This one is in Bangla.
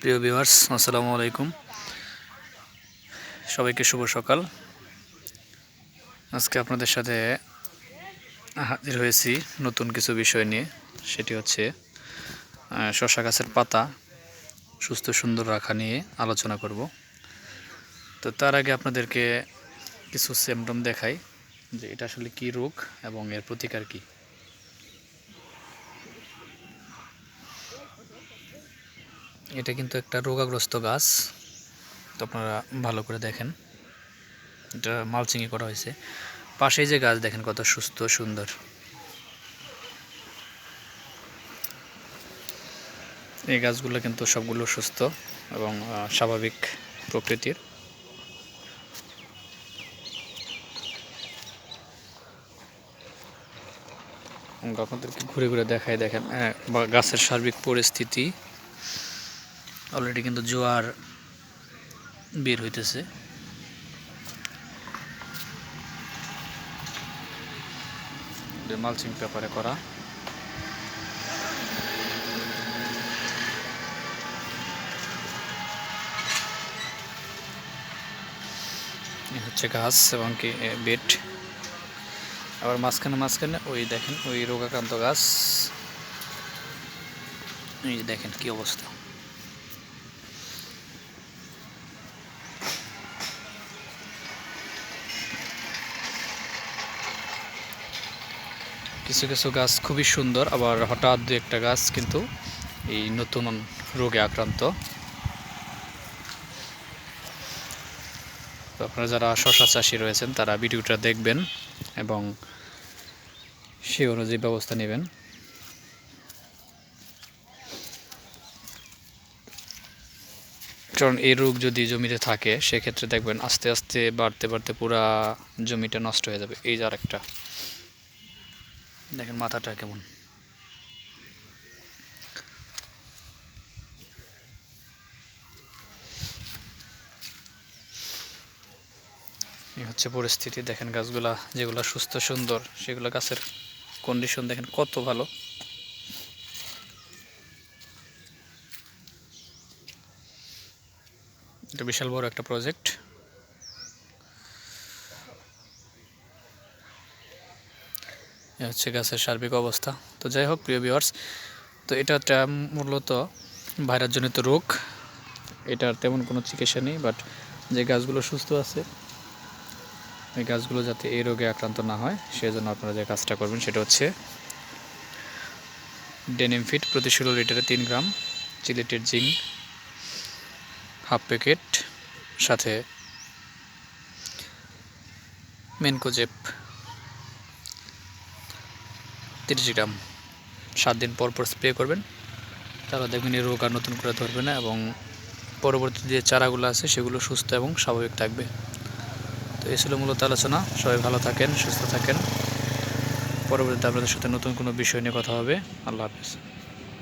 প্রিয় ভিউয়ার্স আসসালামু আলাইকুম। সবাইকে শুভ সকাল। আজকে আপনাদের সাথে হাজির হয়েছি নতুন কিছু বিষয় নিয়ে। সেটি হচ্ছে শশা গাছের পাতা সুস্থ সুন্দর রাখা নিয়ে আলোচনা করব। তো তার আগে আপনাদেরকে কিছু সিমটম দেখাই যে এটা আসলে কী রোগ এবং এর প্রতিকার কী। এটা কিন্তু একটা রোগাগ্রস্ত গাছ। তো আপনারা ভালো করে দেখেন। এটা মালচিংয়ে করা হয়েছে। পাশেই যে গাছ দেখেন কত সুস্থ, সুন্দর। এই গাছগুলো কিন্তু সবগুলো সুস্থ এবং স্বাভাবিক প্রকৃতির। আপনাদেরকে ঘুরে ঘুরে দেখায় দেখেন বা- গাছের সার্বিক পরিস্থিতি। অলরেডি কিন্তু জোয়ার বের হইতেছে। মালচিং পেপারে করা। হচ্ছে ঘাস এবং কি বেড। আবার মাঝখানে মাঝখানে ওই দেখেন, ওই রোগাক্রান্ত গাছ। এই দেখেন কি অবস্থা। কিছু কিছু গাছ খুবই সুন্দর, আবার হঠাৎ দু একটা গাছ কিন্তু এই নতুন রোগে আক্রান্ত। আপনারা যারা শশা চাষি রয়েছেন, তারা ভিডিওটা দেখবেন এবং সে অনুযায়ী ব্যবস্থা নেবেন। কারণ এই রোগ যদি জমিতে থাকে, সেক্ষেত্রে দেখবেন আস্তে আস্তে বাড়তে বাড়তে পুরা জমিটা নষ্ট হয়ে যাবে। এই যে আরেকটা। দেখেন মাথাটা কেমন। এই হচ্ছে পরিস্থিতি। দেখেন গাছগুলা যেগুলো সুস্থ, সুন্দর, সেগুলো গাছের কন্ডিশন দেখেন কত ভালো। এটা বিশাল বড় একটা প্রজেক্ট হচ্ছে গাছের সার্বিক অবস্থা। তো যাই হোক, প্রিয় ভিউয়ার্স তো এটা একটা মূলত ভাইরাসজনিত রোগ। এটার তেমন কোনো চিকিৎসা নেই বাট যে গাছগুলো সুস্থ আছে, এই গাছগুলো যাতে এই রোগে আক্রান্ত না হয়, সেজন্য আপনারা যে কাজটা করবেন সেটা হচ্ছে ডেনিম ফিট প্রতি ষোলো লিটারে তিন গ্রাম, চিলিটের জিঙ্ক হাফ প্যাকেট সাথে মেনকোজেপ তিরিশ গ্রাম। সাত দিন পর পর স্প্রে করবেন। তারা দেখবেন এই রোগ আর নতুন করে ধরবে না এবং পরবর্তী যে চারাগুলো আছে সেগুলো সুস্থ এবং স্বাভাবিক থাকবে। তো এই ছিল মূলত আলোচনা। সবাই ভালো থাকেন, সুস্থ থাকেন। পরবর্তীতে আপনাদের সাথে নতুন কোনো বিষয় নিয়ে কথা হবে। আল্লাহ হাফিজ।